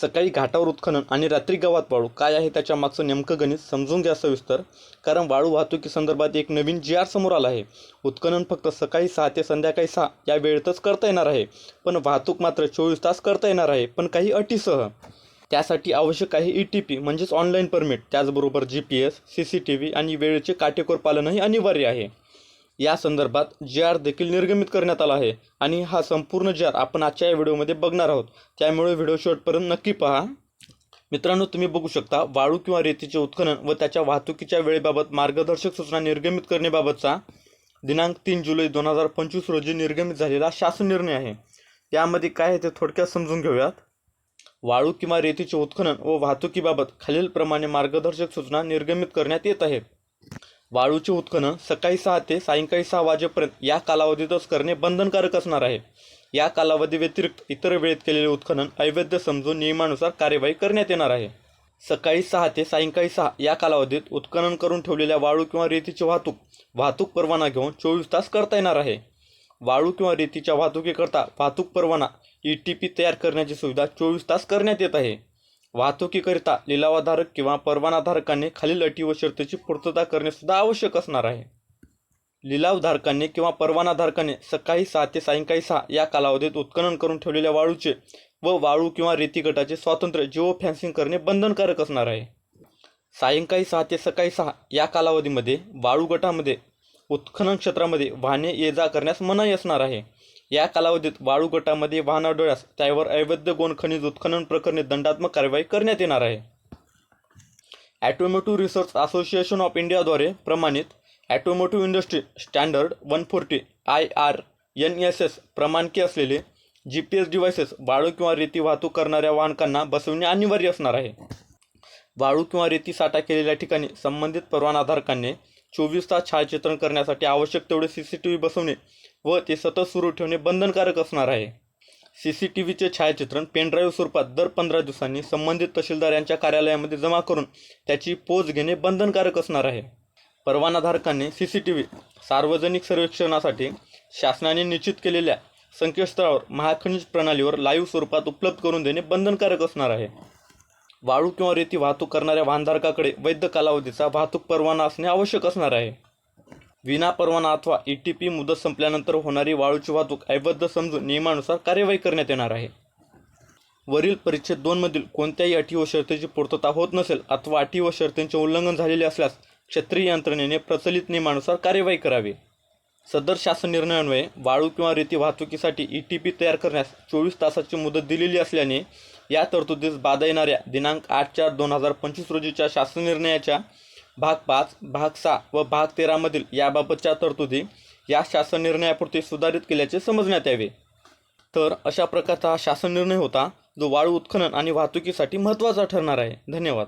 सकाळी घाटावर उत्खनन आणि रात्री गावात वाळू काय आहे त्याच्या मागचं नेमकं गणित? समजून घ्या सविस्तर. कारण वाळू वाहतुकीसंदर्भात एक नवीन जी आर समोर आला आहे. उत्खनन फक्त सकाळी सहा ते संध्याकाळी सहा या वेळेतच करता येणार आहे. पण वाहतूक मात्र चोवीस तास करता येणार आहे. पण काही अटीसह. त्यासाठी आवश्यक आहे ई टी पी म्हणजेच ऑनलाईन परमिट. त्याचबरोबर G P S C C T V आणि वेळेचे काटेकोर पालनही अनिवार्य आहे. या संदर्भात जी आर देखील निर्गमित करण्यात आला आहे. आणि हा संपूर्ण जी आर आपण आजच्या या व्हिडिओमध्ये बघणार आहोत. त्यामुळे व्हिडिओ शेवटपर्यंत नक्की पहा. मित्रांनो तुम्ही बघू शकता वाळू किंवा रेतीचे उत्खनन व त्याच्या वाहतुकीच्या वेळेबाबत मार्गदर्शक सूचना निर्गमित करण्याबाबतचा दिनांक तीन जुलै दोन हजार पंचवीस रोजी निर्गमित झालेला शासन निर्णय आहे. यामध्ये काय आहे ते थोडक्यात समजून घेऊयात. वाळू किंवा रेतीचे उत्खनन व वाहतुकीबाबत खालीलप्रमाणे मार्गदर्शक सूचना निर्गमित करण्यात येत आहेत वाळूचे उत्खनन सकाळी सहा ते सायंकाळी सहा वाजेपर्यंत या कालावधीतच करणे बंधनकारक असणार आहे. या कालावधी व्यतिरिक्त इतर वेळेत केलेले उत्खनन अवैध समजून नियमानुसार कार्यवाही करण्यात येणार आहे. सकाळी सहा ते सायंकाळी सहा या कालावधीत उत्खनन करून ठेवलेल्या वाळू किंवा रेतीची वाहतूक वाहतूक परवाना घेऊन चोवीस तास करता येणार आहे. वाळू किंवा रेतीच्या वाहतुकीकरता वाहतूक परवाना ई टी पी तयार करण्याची सुविधा चोवीस तास करण्यात येत आहे. वाहतुकीकरिता लिलावाधारक किंवा परवानाधारकाने खालील अटी व शर्तीची पूर्तता करणे सुद्धा आवश्यक असणार आहे. लिलावधारकाने किंवा परवानाधारकाने सकाळी सहा ते सायंकाळी सहा या कालावधीत उत्खनन करून ठेवलेल्या वाळूचे व वाळू किंवा रेती गटाचे स्वातंत्र्य जिओ फॅन्सिंग करणे बंधनकारक असणार आहे. सायंकाळी सहा ते सकाळी सहा या कालावधीमध्ये वाळू गटामध्ये उत्खनन क्षेत्रामध्ये वाहने ये जा करण्यास मनाई असणार आहे. या कालावधीत वाळू गटामध्ये वाहन आढळल्यास त्यावर अवैध गोण खनिज उत्खनन प्रकरणी दंडात्मक कारवाई करण्यात येणार आहे. ॲटोमोटिव्ह रिसर्च असोसिएशन ऑफ इंडियाद्वारे प्रमाणित automotive industry standard one forty I R N S S प्रमाणकी असलेले जी पी एस डिव्हायसेस वाळू किंवा रेती वाहतूक करणाऱ्या वाहनकांना बसवणे अनिवार्य असणार आहे. वाळू किंवा रेती साठा केलेल्या ठिकाणी संबंधित परवानाधारकांनी चोवीस तास छायाचित्रण करण्यासाठी आवश्यक तेवढे सी सी टी व्ही बसवणे व ते सतत सुरू ठेवणे बंधनकारक असणार आहे. सी सी टी व्हीचे छायाचित्रण पेनड्राईव्ह स्वरूपात दर पंधरा दिवसांनी संबंधित तहसीलदार यांच्या कार्यालयामध्ये जमा करून त्याची पोच घेणे बंधनकारक असणार आहे. परवानाधारकांनी सी सी टी व्ही सार्वजनिक सर्वेक्षणासाठी शासनाने निश्चित केलेल्या संकेतस्थळावर महाखनिज प्रणालीवर लाईव्ह स्वरूपात उपलब्ध करून देणे बंधनकारक असणार आहे. वाळू किंवा रेती वाहतूक करणाऱ्या वाहनधारकाकडे वैध कालावधीचा वाहतूक परवाना असणे आवश्यक असणार आहे. विना परवाना अथवा ई टी पी मुदत संपल्यानंतर होणारी वाळूची वाहतूक ऐबद्ध समजून नियमानुसार कार्यवाही करण्यात येणार आहे. वरील परिच्छेद दोनमधील कोणत्याही अटी व शर्तीची पूर्तता होत नसेल अथवा अटी व शर्तींचे उल्लंघन झालेले असल्यास क्षेत्रीय यंत्रणेने प्रचलित नियमानुसार कार्यवाही करावी. सदर शासन निर्णयान्वये वाळू किंवा रेती वाहतुकीसाठी ई टी पी तयार करण्यास चोवीस तासाची मुदत दिलेली असल्याने या तरतुदीस बाधा येणाऱ्या दिनांक आठ चार दोन हजार पंचवीस रोजीच्या शासन निर्णयाच्या भाग पाच भाग सहा व भाग तेरामधील याबाबतच्या तरतुदी या शासन निर्णयापुरती सुधारित केल्याचे समजण्यात यावे. तर अशा प्रकारचा हा शासन निर्णय होता जो वाळू उत्खनन आणि वाहतुकीसाठी महत्त्वाचा ठरणार आहे. धन्यवाद.